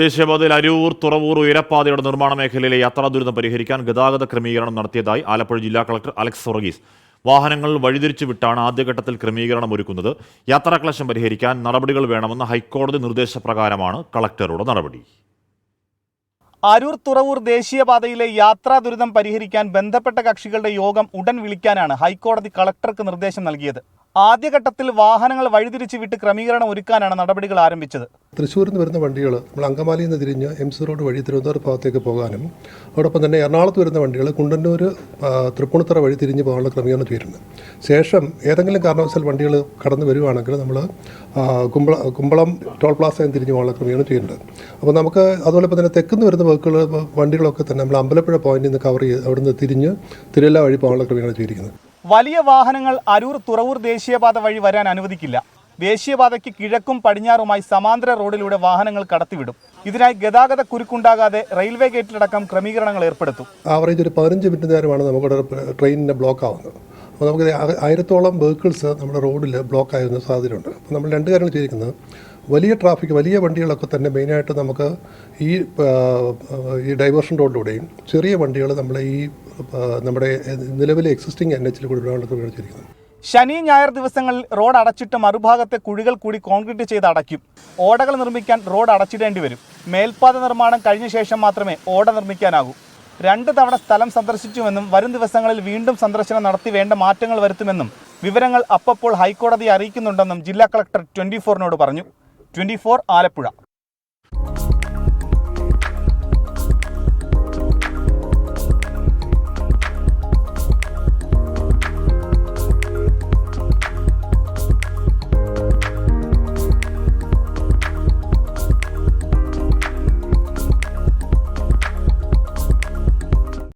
ദേശീയപാതയിൽ അരൂർ തുറവൂർ ഉയരപ്പാതയുടെ നിർമ്മാണ മേഖലയിലെ യാത്രാ ദുരിതം പരിഹരിക്കാൻ ഗതാഗത ക്രമീകരണം നടത്തിയതായി ആലപ്പുഴ ജില്ലാ കളക്ടർ അലക്സ് സൊറഗീസ്. വാഹനങ്ങൾ വഴിതിരിച്ചു വിട്ടാണ് ആദ്യഘട്ടത്തിൽ ക്രമീകരണം ഒരുക്കുന്നത്. യാത്രാക്ലേശം പരിഹരിക്കാൻ നടപടികൾ വേണമെന്ന ഹൈക്കോടതി നിർദ്ദേശപ്രകാരമാണ് കളക്ടറുടെ നടപടി. അരൂർ തുറവൂർ ദേശീയപാതയിലെ യാത്രാ ദുരിതം പരിഹരിക്കാൻ ബന്ധപ്പെട്ട കക്ഷികളുടെ യോഗം ഉടൻ വിളിക്കാനാണ് ഹൈക്കോടതി കളക്ടർക്ക് നിർദ്ദേശം നൽകിയത്. ആദ്യഘട്ടത്തിൽ വാഹനങ്ങൾ വഴിതിരിച്ചു വിട്ട് ക്രമീകരണം ഒരുക്കാനാണ് നടപടികൾ ആരംഭിച്ചത്. തൃശ്ശൂരിൽ നിന്ന് വരുന്ന വണ്ടികൾ നമ്മൾ അങ്കമാലിയിൽ നിന്ന് തിരിഞ്ഞ് എം സി റോഡ് വഴി തിരുവനന്തപുരം ഭാഗത്തേക്ക് പോകാനും അതോടൊപ്പം തന്നെ എറണാകുളത്ത് വരുന്ന വണ്ടികൾ കുണ്ടന്നൂർ തൃപ്പൂണിത്തറ വഴി തിരിഞ്ഞ് പോകാനുള്ള ക്രമീകരണം ചെയ്തിട്ടുണ്ട്. ശേഷം ഏതെങ്കിലും കാരണവശാൽ വണ്ടികൾ കടന്നു വരുവാണെങ്കിൽ നമ്മൾ കുമ്പള കുമ്പളം ടോൾ പ്ലാസയിൽ തിരിഞ്ഞ് പോകാനുള്ള ക്രമീകരണം ചെയ്യുന്നുണ്ട് അപ്പോൾ നമുക്ക് അതുപോലെ തന്നെ തെക്കുന്ന് വരുന്ന വെഹിക്കിൾ വണ്ടികളൊക്കെ തന്നെ നമ്മൾ അമ്പലപ്പുഴ പോയിന്റിൽ നിന്ന് കവർ ചെയ്ത് അവിടുന്ന് തിരിഞ്ഞ് തിരുവല്ല വഴി പോകാനുള്ള ക്രമീകരണം ചെയ്തിരിക്കുന്നത് വലിയ വാഹനങ്ങൾ അരൂർ തുറവൂർ ദേശീയപാത വഴി വരാൻ അനുവദിക്കില്ല. ദേശീയപാതയ്ക്ക് കിഴക്കും പടിഞ്ഞാറുമായി സമാന്തര റോഡിലൂടെ വാഹനങ്ങൾ കടത്തിവിടും. ഇതിനായി ഗതാഗത കുരുക്കുണ്ടാകാതെ റെയിൽവേ ഗേറ്റിലടക്കം ക്രമീകരണങ്ങൾ ഏർപ്പെടുത്തും. ആവറേജ് ഒരു പതിനഞ്ച് മിനിറ്റ് നേരമാണ് നമുക്കിവിടെ ട്രെയിനിന്റെ ബ്ലോക്ക് ആവുന്നത്. അപ്പോൾ നമുക്ക് ആയിരത്തോളം വെഹിക്കിൾസ് നമ്മുടെ റോഡിൽ ബ്ലോക്ക് ആയിരുന്ന സാധ്യതയുണ്ട് അപ്പോൾ നമ്മൾ രണ്ട് കാര്യങ്ങൾ ചെയ്തിരിക്കുന്നത്. വലിയ ട്രാഫിക് വലിയ വണ്ടികളൊക്കെ തന്നെ മെയിനായിട്ട് നമുക്ക് ഈ ഈ ഡൈവേർഷൻ റോഡിലൂടെയും ചെറിയ വണ്ടികൾ നമ്മൾ ഈ നമ്മുടെ നിലവിലെ എക്സിസ്റ്റിംഗ് എൻ എച്ചിൽ കൂടി വിടാനുള്ള ക്രമീകരണം ചെയ്തിരിക്കുന്നത് ശനി ഞായർ ദിവസങ്ങളിൽ റോഡ് അടച്ചിട്ട് മറുഭാഗത്തെ കുഴികൾ കൂടി കോൺക്രീറ്റ് ചെയ്ത് അടയ്ക്കും. ഓടകൾ നിർമ്മിക്കാൻ റോഡ് അടച്ചിടേണ്ടി വരും. മേൽപ്പാത നിർമ്മാണം കഴിഞ്ഞ ശേഷം മാത്രമേ ഓട നിർമ്മിക്കാനാകൂ. രണ്ട് തവണ സ്ഥലം സന്ദർശിച്ചുവെന്നും വരും ദിവസങ്ങളിൽ വീണ്ടും സന്ദർശനം നടത്തി വേണ്ട മാറ്റങ്ങൾ വരുത്തുമെന്നും വിവരങ്ങൾ അപ്പപ്പോൾ ഹൈക്കോടതിയെ അറിയിക്കുന്നുണ്ടെന്നും ജില്ലാ കളക്ടർ ട്വന്റി ഫോറിനോട് പറഞ്ഞു. Twenty four Alappuzha.